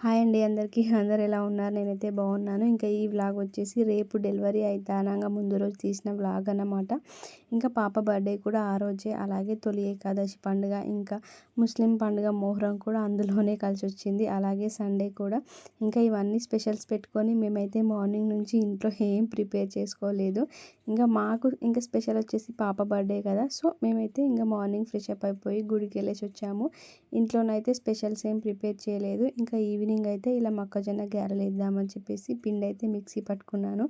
Hi అండి అందరికీ. అందరు ఎలా ఉన్నారు? నేనైతే బాగున్నాను. ఇంకా ఈ వ్లాగ్ వచ్చేసి రేపు డెలివరీ అయితే అనగా ముందు రోజు తీసిన వ్లాగ్ అన్నమాట. ఇంకా పాప బర్త్డే కూడా ఆ రోజే అలాగే తొలి ఏకాదశి పండుగ ఇంకా ముస్లిం పండుగ మొహరం కూడా అందులోనే కలిసి వచ్చింది. అలాగే సండే కూడా. ఇంకా ఇవన్నీ స్పెషల్స్ పెట్టుకొని మేమైతే మార్నింగ్ నుంచి ఇంట్లో ఏం ప్రిపేర్ చేసుకోలేదు. ఇంకా మాకు ఇంకా స్పెషల్ వచ్చేసి పాప బర్త్డే కదా. సో మేమైతే ఇంకా మార్నింగ్ ఫ్రెష్ అప్ అయిపోయి గుడికి వెళ్ళేసి వచ్చాము. ఇంట్లోనైతే స్పెషల్స్ ఏం ప్రిపేర్ చేయలేదు. ఇంకా ఈవినింగ్ ఈవినింగ్ అయితే ఇలా మొక్కజొన్న గారెలు వేద్దామని చెప్పేసి పిండి అయితే మిక్సీ పట్టుకున్నాను.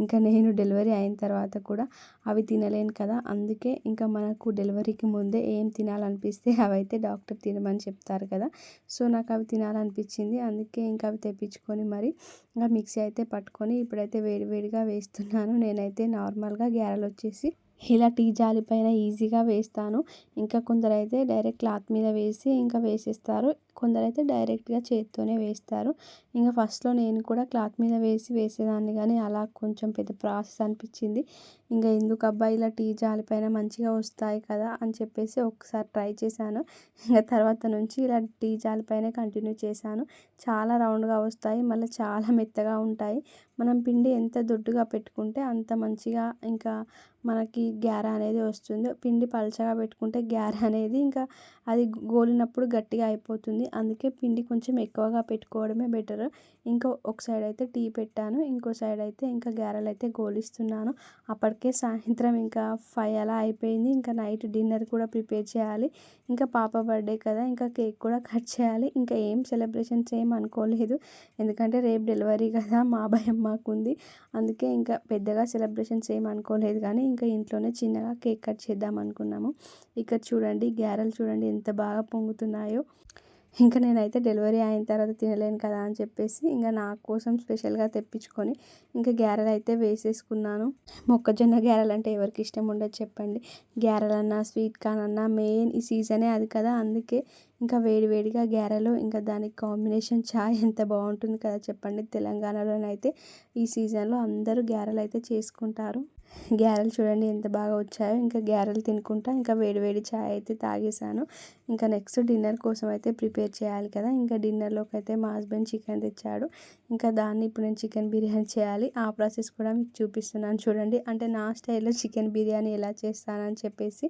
ఇంకా నేను డెలివరీ అయిన తర్వాత కూడా అవి తినలేను కదా అందుకే ఇంకా మనకు డెలివరీకి ముందే ఏం తినాలనిపిస్తే అవి అయితే డాక్టర్ తినమని చెప్తారు కదా. సో నాకు అవి తినాలనిపించింది. అందుకే ఇంకా అవి తెప్పించుకొని మరి ఇంకా మిక్సీ అయితే పట్టుకొని ఇప్పుడైతే వేడివేడిగా వేస్తున్నాను. నేనైతే నార్మల్గా గారెలు వచ్చేసి ఇలా టీ జాలి పైన ఈజీగా వేస్తాను. ఇంకా కొందరు అయితే డైరెక్ట్ క్లాత్ మీద వేసి ఇంకా వేసేస్తారు. కొందరైతే డైరెక్ట్గా చేతితోనే వేస్తారు. ఇంకా ఫస్ట్లో నేను కూడా క్లాత్ మీద వేసి వేసేదాన్ని కానీ అలా కొంచెం పెద్ద ప్రాసెస్ అనిపించింది ఇంకా ఎందుకు అబ్బాయి ఇలా టీ జాలిపైన మంచిగా వస్తాయి కదా అని చెప్పేసి ఒకసారి ట్రై చేశాను. ఇంకా తర్వాత నుంచి ఇలా టీ జాలిపైన కంటిన్యూ చేశాను. చాలా రౌండ్గా వస్తాయి మళ్ళీ చాలా మెత్తగా ఉంటాయి. మనం పిండి ఎంత దొడ్డుగా పెట్టుకుంటే అంత మంచిగా ఇంకా మనకి గ్యార అనేది వస్తుంది. పిండి పలచగా పెట్టుకుంటే గ్యార అనేది ఇంకా అది గోలినప్పుడు గట్టిగా అయిపోతుంది. అందుకే పిండి కొంచెం ఎక్కువగా పెట్టుకోవడమే బెటర్. ఇంకా ఒక సైడ్ అయితే టీ పెట్టాను. ఇంకో సైడ్ అయితే ఇంకా గారెలు అయితే గోలిస్తున్నాను. అప్పటికే సాయంత్రం ఇంకా ఫైవ్ అలా అయిపోయింది. ఇంకా నైట్ డిన్నర్ కూడా ప్రిపేర్ చేయాలి. ఇంకా పాప బర్త్డే కదా ఇంకా కేక్ కూడా కట్ చేయాలి. ఇంకా ఏం సెలబ్రేషన్స్ ఏం అనుకోలేదు. ఎందుకంటే రేపు డెలివరీ కదా మా భయం మాకుంది. అందుకే ఇంకా పెద్దగా సెలబ్రేషన్స్ ఏం అనుకోలేదు కానీ ఇంకా ఇంట్లోనే చిన్నగా కేక్ కట్ చేద్దాం అనుకున్నాము. ఇక్కడ చూడండి గ్యారెలు చూడండి ఎంత బాగా పొంగుతున్నాయో. ఇంకా నేనైతే డెలివరీ అయిన తర్వాత తినలేను కదా అని చెప్పేసి ఇంకా నా కోసం స్పెషల్గా తెప్పించుకొని ఇంకా గ్యారెలు అయితే వేసేసుకున్నాను. మొక్కజొన్న గ్యారెలు అంటే ఎవరికి ఇష్టం ఉండదు చెప్పండి. గ్యారెలన్నా స్వీట్ కార్న్ అన్నా మెయిన్ ఈ సీజనే అది కదా. అందుకే ఇంకా వేడి వేడిగా గ్యారెలు ఇంకా దానికి కాంబినేషన్ చాయ్ ఎంత బాగుంటుంది కదా చెప్పండి. తెలంగాణలోనైతే ఈ సీజన్లో అందరూ గ్యారెలు అయితే చేసుకుంటారు. గ్యారెలు చూడండి ఎంత బాగా వచ్చాయో ఇంకా గ్యారెలు తినుకుంటా ఇంకా వేడి వేడి చాయ్ అయితే తాగేసాను ఇంకా నెక్స్ట్ డిన్నర్ కోసం అయితే ప్రిపేర్ చేయాలి కదా. ఇంకా డిన్నర్లోకి అయితే మా హస్బెండ్ చికెన్ తెచ్చాడు. ఇంకా దాన్ని ఇప్పుడు నేను చికెన్ బిర్యానీ చేయాలి. ఆ ప్రాసెస్ కూడా మీకు చూపిస్తున్నాను చూడండి. అంటే నా స్టైల్లో చికెన్ బిర్యానీ ఎలా చేస్తానని చెప్పేసి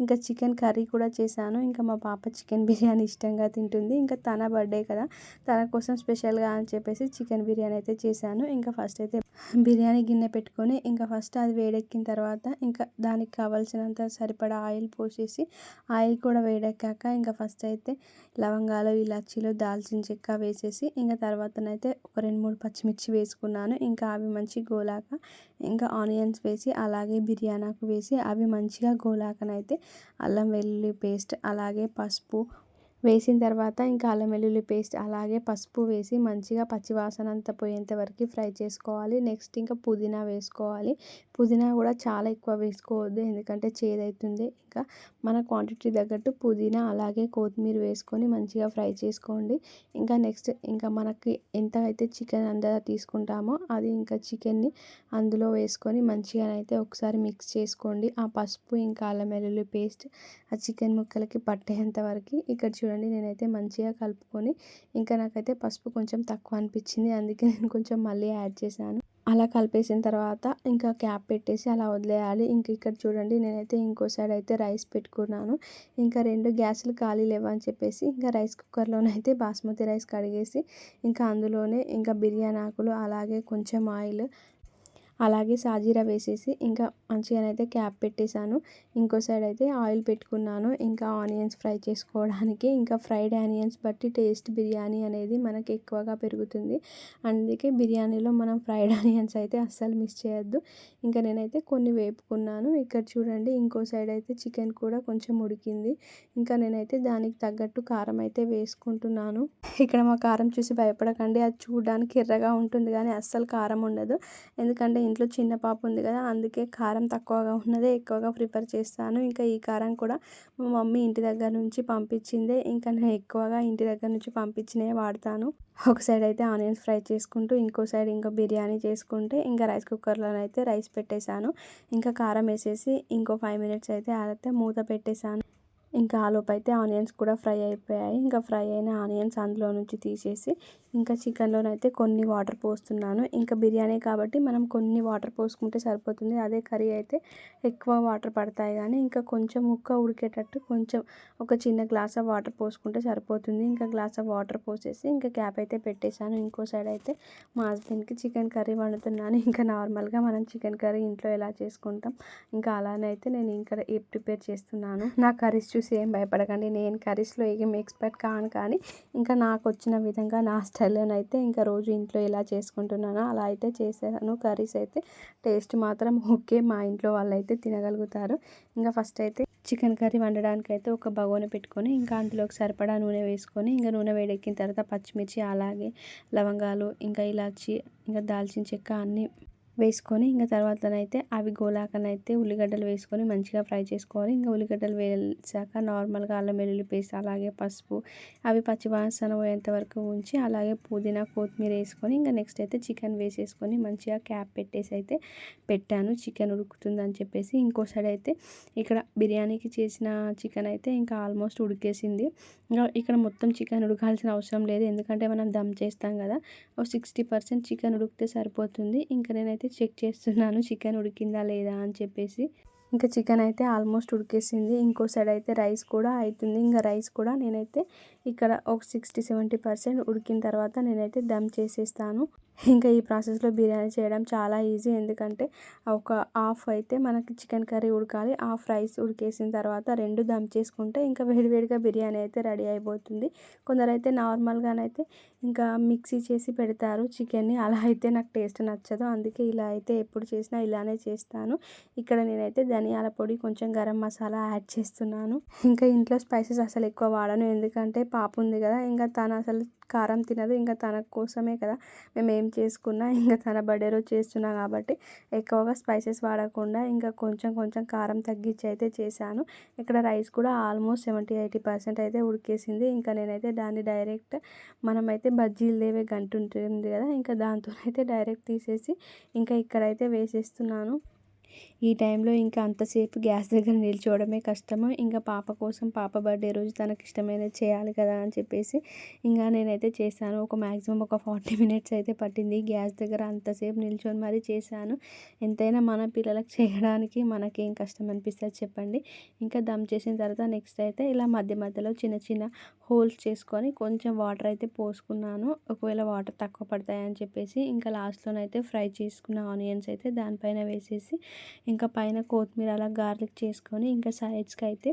ఇంకా చికెన్ కర్రీ కూడా చేశాను. ఇంకా మా పాప చికెన్ బిర్యానీ ఇష్టంగా తింటుంది. ఇంకా తన బర్త్డే కదా. తన కోసం స్పెషల్గా అని చెప్పేసి చికెన్ బిర్యానీ అయితే చేశాను. ఇంకా ఫస్ట్ అయితే బిర్యానీ గిన్నె పెట్టుకొని ఇంకా ఫస్ట్ అది వేడెక్కిన తర్వాత ఇంకా దానికి కావాల్సినంత సరిపడా ఆయిల్ పోసేసి ఆయిల్ కూడా వేడెక్కాక ఇంకా ఫస్ట్ అయితే లవంగాలు ఇలాచీలు దాల్చిన చెక్క వేసేసి ఇంకా తర్వాతనైతే ఒక రెండు మూడు పచ్చిమిర్చి వేసుకున్నాను. ఇంకా అవి మంచి గోలాక ఇంకా ఆనియన్స్ వేసి అలాగే బిర్యానాకు వేసి అవి మంచిగా గోలాకనైతే అల్లం వెల్లుల్లి పేస్ట్ అలాగే పసుపు వేసిన తర్వాత ఇంకా అల్లం వెల్లుల్లి పేస్ట్ అలాగే పసుపు వేసి మంచిగా పచ్చివాసన అంతా పోయేంత వరకు ఫ్రై చేసుకోవాలి. నెక్స్ట్ ఇంకా పుదీనా వేసుకోవాలి. పుదీనా కూడా చాలా ఎక్కువ వేసుకోవద్దు ఎందుకంటే చేదవుతుంది. ఇంకా మన క్వాంటిటీ తగ్గట్టు పుదీనా అలాగే కొత్తిమీర వేసుకొని మంచిగా ఫ్రై చేసుకోండి. ఇంకా నెక్స్ట్ ఇంకా మనకి ఎంత అయితే చికెన్ అందరూ తీసుకుంటామో అది ఇంకా చికెన్ని అందులో వేసుకొని మంచిగా అయితే ఒకసారి మిక్స్ చేసుకోండి. ఆ పసుపు ఇంకా అల్లం వెల్లుల్లి పేస్ట్ ఆ చికెన్ ముక్కలకి పట్టేంత వరకు. ఇక్కడ చూడండి నేనైతే మంచిగా కలుపుకొని ఇంకా నాకైతే పసుపు కొంచెం తక్కువ అనిపించింది. అందుకే నేను కొంచెం మళ్ళీ యాడ్ చేశాను. అలా కలిపేసిన తర్వాత ఇంకా క్యాప్ పెట్టేసి అలా వదిలేయాలి. ఇంక ఇక్కడ చూడండి నేనైతే ఇంకో సైడ్ అయితే రైస్ పెట్టుకున్నాను. ఇంకా రెండు గ్యాసులు ఖాళీ లేవని చెప్పేసి ఇంకా రైస్ కుక్కర్లోనైతే బాస్మతి రైస్ కడిగేసి ఇంకా అందులోనే ఇంకా బిర్యానీ ఆకులు అలాగే కొంచెం ఆయిల్ అలాగే సాజీరా వేసేసి ఇంకా మంచిగానైతే క్యాప్ పెట్టేశాను. ఇంకో సైడ్ అయితే ఆయిల్ పెట్టుకున్నాను. ఇంకా ఆనియన్స్ ఫ్రై చేసుకోవడానికి ఇంకా ఫ్రైడ్ ఆనియన్స్ బట్టి టేస్ట్ బిర్యానీ అనేది మనకి ఎక్కువగా పెరుగుతుంది. అందుకే బిర్యానీలో మనం ఫ్రైడ్ ఆనియన్స్ అయితే అస్సలు మిస్ చేయొద్దు. ఇంకా నేనైతే కొన్ని వేపుకున్నాను. ఇక్కడ చూడండి ఇంకో సైడ్ అయితే చికెన్ కూడా కొంచెం ఉడికింది. ఇంకా నేనైతే దానికి తగ్గట్టు కారం అయితే వేసుకుంటున్నాను. ఇక్కడ మా కారం చూసి భయపడకండి. అది చూడడానికి ఎర్రగా ఉంటుంది కానీ అస్సలు కారం ఉండదు. ఎందుకంటే ఇంట్లో చిన్న పాప ఉంది కదా అందుకే కారం తక్కువగా ఉన్నదే ఎక్కువగా ప్రిఫర్ చేస్తాను. ఇంకా ఈ కారం కూడా మా మమ్మీ ఇంటి దగ్గర నుంచి పంపించిందే ఇంకా నేను ఎక్కువగా ఇంటి దగ్గర నుంచి పంపించినవి వాడతాను. ఒక సైడ్ అయితే ఆనియన్స్ ఫ్రై చేసుకుంటూ ఇంకో సైడ్ ఇంకా బిర్యానీ చేసుకుంటే ఇంకా రైస్ కుక్కర్లో అయితే రైస్ పెట్టేశాను. ఇంకా కారం వేసేసి ఇంకో ఫైవ్ మినిట్స్ అయితే అయితే మూత పెట్టేశాను. ఇంకా ఆలోపు అయితే ఆనియన్స్ కూడా ఫ్రై అయిపోయాయి. ఇంకా ఫ్రై అయిన ఆనియన్స్ అందులో నుంచి తీసేసి ఇంకా చికెన్లోనైతే కొన్ని వాటర్ పోస్తున్నాను. ఇంకా బిర్యానీ కాబట్టి మనం కొన్ని వాటర్ పోసుకుంటే సరిపోతుంది. అదే కర్రీ అయితే ఎక్కువ వాటర్ పడతాయి కానీ ఇంకా కొంచెం ముక్క ఉడికేటట్టు కొంచెం ఒక చిన్న గ్లాస్ ఆఫ్ వాటర్ పోసుకుంటే సరిపోతుంది. ఇంకా గ్లాస్ ఆఫ్ వాటర్ పోసేసి ఇంకా క్యాప్ అయితే పెట్టేశాను. ఇంకో సైడ్ అయితే మా హస్బెండ్కి చికెన్ కర్రీ వండుతున్నాను. ఇంకా నార్మల్గా మనం చికెన్ కర్రీ ఇంట్లో ఎలా చేసుకుంటాం. ఇంకా అలానే అయితే నేను ఇంకా ప్రిపేర్ చేస్తున్నాను. నా కర్రీస్ చూసి ఏం భయపడకండి. నేను కర్రీస్లో ఏం ఎక్స్పర్ట్ కాను కానీ ఇంకా నాకు వచ్చిన విధంగా నా స్టైల్లోనైతే ఇంకా రోజు ఇంట్లో ఎలా చేసుకుంటున్నానో అలా అయితే చేశాను. కర్రీస్ అయితే టేస్ట్ మాత్రం ఓకే. మా ఇంట్లో వాళ్ళు అయితే తినగలుగుతారు. ఇంకా ఫస్ట్ అయితే చికెన్ కర్రీ వండడానికి అయితే ఒక బగోని పెట్టుకొని ఇంకా అందులోకి సరిపడా నూనె వేసుకొని ఇంకా నూనె వేడెక్కిన తర్వాత పచ్చిమిర్చి అలాగే లవంగాలు ఇంకా ఇలాచి ఇంకా దాల్చిన చెక్క అన్నీ వేసుకొని ఇంకా తర్వాతనైతే అవి గోలాకనైతే ఉల్లిగడ్డలు వేసుకొని మంచిగా ఫ్రై చేసుకోవాలి. ఇంకా ఉల్లిగడ్డలు వేసాక నార్మల్గా అల్లం వెల్లుల్లి పేస్ట్ అలాగే పసుపు అవి పచ్చివాసన పోయేంత వరకు ఉంచి అలాగే పుదీనా కొత్తిమీర వేసుకొని ఇంకా నెక్స్ట్ అయితే చికెన్ వేసేసుకొని మంచిగా క్యాప్ పెట్టేసి అయితే పెట్టాను. చికెన్ ఉడుకుతుందని చెప్పేసి ఇంకో సైడ్ అయితే ఇక్కడ బిర్యానీకి చేసిన చికెన్ అయితే ఇంకా ఆల్మోస్ట్ ఉడికేసింది. ఇంకా ఇక్కడ మొత్తం చికెన్ ఉడకాల్సిన అవసరం లేదు. ఎందుకంటే మనం దమ్ చేస్తాం కదా ఒక సిక్స్టీ పర్సెంట్ చికెన్ ఉడికితే సరిపోతుంది. ఇంకా నేనైతే చెక్ చేస్తున్నాను చికెన్ ఉడికిందా లేదా అని చెప్పేసి. ఇంకా చికెన్ అయితే ఆల్మోస్ట్ ఉడికేసింది. ఇంకో సైడ్ అయితే రైస్ కూడా అవుతుంది ఇంకా రైస్ కూడా నేనైతే ఇక్కడ ఒక సిక్స్టీ సెవెంటీ పర్సెంట్ ఉడికిన తర్వాత నేనైతే దమ్ చేసేస్తాను. ఇంకా ఈ ప్రాసెస్లో బిర్యానీ చేయడం చాలా ఈజీ. ఎందుకంటే ఒక హాఫ్ అయితే మనకి చికెన్ కర్రీ ఉడకాలి హాఫ్ రైస్ ఉడికేసిన తర్వాత రెండు దమ్ చేసుకుంటే ఇంకా వేడివేడిగా బిర్యానీ అయితే రెడీ అయిపోతుంది. కొందరైతే నార్మల్గానైతే ఇంకా మిక్సీ చేసి పెడతారు చికెన్ని. అలా అయితే నాకు టేస్ట్ నచ్చదు. అందుకే ఇలా అయితే ఎప్పుడు చేసినా ఇలానే చేస్తాను. ఇక్కడ నేనైతే ధనియాల పొడి కొంచెం గరం మసాలా యాడ్ చేస్తున్నాను. ఇంకా ఇంట్లో స్పైసెస్ అసలు ఎక్కువ వాడను. ఎందుకంటే పాప ఉంది కదా ఇంకా తను అసలు కారం తినదు. ఇంకా తన కోసమే కదా మేము ఏం చేసుకున్నా ఇంకా తన బర్త్డే రోజు చేస్తున్నా కాబట్టి ఎక్కువగా స్పైసెస్ వాడకుండా ఇంకా కొంచెం కొంచెం కారం తగ్గించి అయితే చేశాను. ఇక్కడ రైస్ కూడా ఆల్మోస్ట్ సెవెంటీ ఎయిటీ పర్సెంట్ అయితే ఉడికేసింది. ఇంకా నేనైతే దాన్ని డైరెక్ట్ మనమైతే బజ్జీలు దేవే గంట ఉంటుంది కదా ఇంకా దాంతో అయితే డైరెక్ట్ తీసేసి ఇంకా ఇక్కడైతే వేసేస్తున్నాను. ఈ టైంలో ఇంకా అంతసేపు గ్యాస్ దగ్గర నిల్చోవడమే కష్టము. ఇంకా పాప కోసం పాప బర్త్డే రోజు తనకి ఇష్టమైనది చేయాలి కదా అని చెప్పేసి ఇంకా నేనైతే చేశాను. ఒక మ్యాక్సిమం ఒక ఫార్టీ మినిట్స్ అయితే పట్టింది. గ్యాస్ దగ్గర అంతసేపు నిల్చొని మరీ చేశాను. ఎంతైనా మన పిల్లలకు చేయడానికి మనకేం కష్టం అనిపిస్తుంది చెప్పండి. ఇంకా దమ్ చేసిన తర్వాత నెక్స్ట్ అయితే ఇలా మధ్య మధ్యలో చిన్న చిన్న హోల్స్ చేసుకొని కొంచెం వాటర్ అయితే పోసుకున్నాను. ఒకవేళ వాటర్ తక్కువ పడతాయని చెప్పేసి ఇంకా లాస్ట్లోనైతే ఫ్రై చేసుకున్న ఆనియన్స్ అయితే దానిపైన వేసేసి ఇంకా పైన కొత్తిమీర అలా గార్లిక్ చేసుకొని ఇంకా సైడ్స్కి అయితే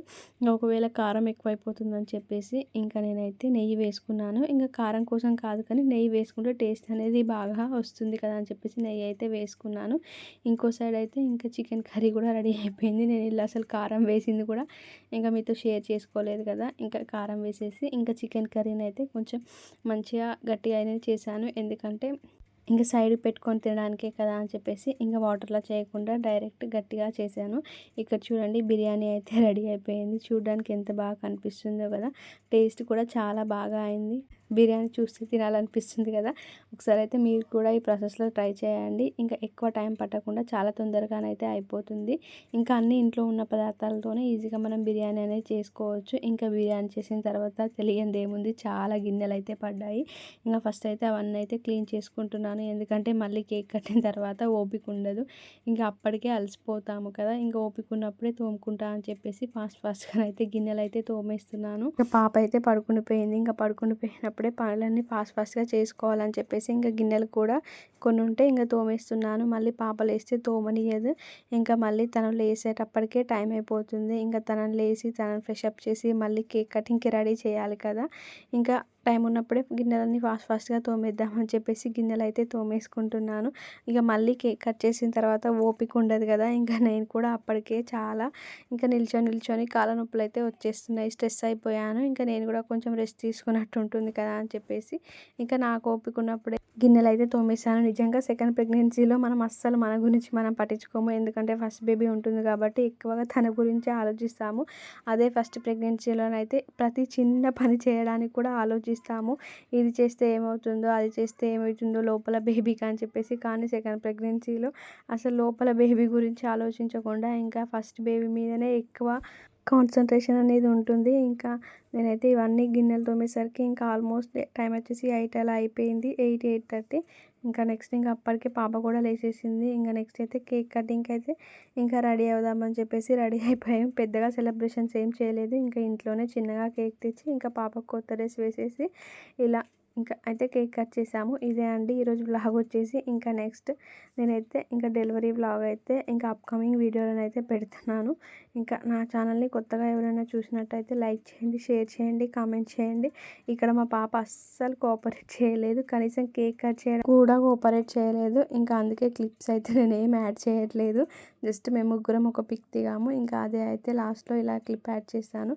ఒకవేళ కారం ఎక్కువైపోతుందని చెప్పేసి ఇంకా నేనైతే నెయ్యి వేసుకున్నాను. ఇంకా కారం కోసం కాదు కానీ నెయ్యి వేసుకుంటే టేస్ట్ అనేది బాగా వస్తుంది కదా అని చెప్పేసి నెయ్యి అయితే వేసుకున్నాను. ఇంకో సైడ్ అయితే ఇంకా చికెన్ కర్రీ కూడా రెడీ అయిపోయింది. నేను ఇలా అసలు కారం వేసింది కూడా ఇంకా మీతో షేర్ చేసుకోలేదు కదా. ఇంకా కారం వేసేసి ఇంకా చికెన్ కర్రీని అయితే కొంచెం మంచిగా గట్టిగా అనేది చేశాను. ఎందుకంటే ఇంకా సైడ్ పెట్టుకొని తినడానికే కదా అని చెప్పేసి ఇంకా వాటర్లో చేయకుండా డైరెక్ట్ గట్టిగా చేశాను. ఇక్కడ చూడండి బిర్యానీ అయితే రెడీ అయిపోయింది. చూడడానికి ఎంత బాగా కనిపిస్తుందో కదా. టేస్ట్ కూడా చాలా బాగా అయింది. బిర్యానీ చూస్తే తినాలనిపిస్తుంది కదా. ఒకసారి అయితే మీరు కూడా ఈ ప్రాసెస్లో ట్రై చేయండి. ఇంకా ఎక్కువ టైం పట్టకుండా చాలా తొందరగానైతే అయిపోతుంది. ఇంకా అన్ని ఇంట్లో ఉన్న పదార్థాలతోనే ఈజీగా మనం బిర్యానీ అనేది చేసుకోవచ్చు. ఇంకా బిర్యానీ చేసిన తర్వాత తెలియంది ఏముంది? చాలా గిన్నెలు అయితే పడ్డాయి. ఇంకా ఫస్ట్ అయితే అవన్నీ అయితే క్లీన్ చేసుకుంటున్నాను. ఎందుకంటే మళ్ళీ కేక్ కట్టిన తర్వాత ఓపిక ఉండదు. ఇంకా అప్పటికే అలసిపోతాము కదా. ఇంకా ఓపిక ఉన్నప్పుడే తోముకుంటా అని చెప్పేసి ఫాస్ట్ ఫాస్ట్గా అయితే గిన్నెలు అయితే తోమేస్తున్నాను. ఇంకా పాప అయితే పడుకుండిపోయింది ఇంకా పడుకుండిపోయిన అప్పుడే పనులన్నీ ఫాస్ట్ ఫాస్ట్గా చేసుకోవాలని చెప్పేసి ఇంకా గిన్నెలు కూడా కొన్ని ఉంటే ఇంకా తోమేస్తున్నాను. మళ్ళీ పాప లేస్తే తోమనియదు ఇంకా మళ్ళీ తను లేసేటప్పటికే టైం అయిపోతుంది. ఇంకా తనని లేచి తనని ఫ్రెష్ అప్ చేసి మళ్ళీ కేక్ కటింగ్కి రెడీ చేయాలి కదా. ఇంకా టైం ఉన్నప్పుడే గిన్నెలన్నీ ఫాస్ట్ ఫాస్ట్గా తోమేద్దామని చెప్పేసి గిన్నెలు అయితే తోమేసుకుంటున్నాను. ఇక మళ్ళీ కేక్ కట్ చేసిన తర్వాత ఓపిక ఉండదు కదా ఇంకా నేను కూడా అప్పటికే చాలా ఇంకా నిల్చొని నిల్చొని కాళ్ళ నొప్పులు అయితే వచ్చేస్తున్నాయి స్ట్రెస్ అయిపోయాను. ఇంకా నేను కూడా కొంచెం రెస్ట్ తీసుకున్నట్టు ఉంటుంది కదా అని చెప్పేసి ఇంకా నాకు ఓపిక ఉన్నప్పుడే గిన్నెలు అయితే తోమేశాను. నిజంగా సెకండ్ ప్రెగ్నెన్సీలో మనం అస్సలు మన గురించి మనం పట్టించుకోము. ఎందుకంటే ఫస్ట్ బేబీ ఉంటుంది కాబట్టి ఎక్కువగా తన గురించి ఆలోచిస్తాము. అదే ఫస్ట్ ప్రెగ్నెన్సీలోనైతే ప్రతి చిన్న పని చేయడానికి కూడా ఆలోచిస్తాము. ఇది చేస్తే ఏమవుతుందో అది చేస్తే ఏమవుతుందో లోపల బేబీకి అని చెప్పేసి. కానీ సెకండ్ ప్రెగ్నెన్సీలో అసలు లోపల బేబీ గురించి ఆలోచించకుండా ఇంకా ఫస్ట్ బేబీ మీదనే ఎక్కువ కాన్సన్ట్రేషన్ అనేది ఉంటుంది. ఇంకా నేనైతే ఇవన్నీ గిన్నెలు తోమేసరికి ఇంకా ఆల్మోస్ట్ టైం వచ్చేసి ఎయిట్ అలా అయిపోయింది. ఎయిట్ ఎయిట్ థర్టీ ఇంకా నెక్స్ట్ ఇంకా అప్పటికే పాప కూడా లేచేసింది ఇంకా నెక్స్ట్ అయితే కేక్ కటింగ్కి అయితే ఇంకా రెడీ అవుదామని చెప్పేసి రెడీ అయిపోయాం. పెద్దగా సెలబ్రేషన్స్ ఏం చేయలేదు. ఇంకా ఇంట్లోనే చిన్నగా కేక్ తెచ్చి ఇంకా పాపకు కొత్త డ్రెస్ వేసేసి ఇలా ఇంకా అయితే కేక్ కట్ చేసాము. ఇదే అండి. ఈరోజు బ్లాగ్ వచ్చేసి ఇంకా నెక్స్ట్ నేనైతే ఇంకా డెలివరీ బ్లాగ్ అయితే ఇంకా అప్కమింగ్ వీడియోలను అయితే పెడుతున్నాను. ఇంకా నా ఛానల్ని కొత్తగా ఎవరైనా చూసినట్టయితే లైక్ చేయండి షేర్ చేయండి కామెంట్ చేయండి. ఇక్కడ మా పాప అస్సలు కోఆపరేట్ చేయలేదు. కనీసం కేక్ కట్ చేయడం కూడా కోఆపరేట్ చేయలేదు. ఇంకా అందుకే క్లిప్స్ అయితే నేను ఏం యాడ్ చేయట్లేదు. జస్ట్ మేము ముగ్గురం ఒక పిక్ దిగాము. ఇంకా అదే అయితే లాస్ట్లో ఇలా క్లిప్ యాడ్ చేశాను.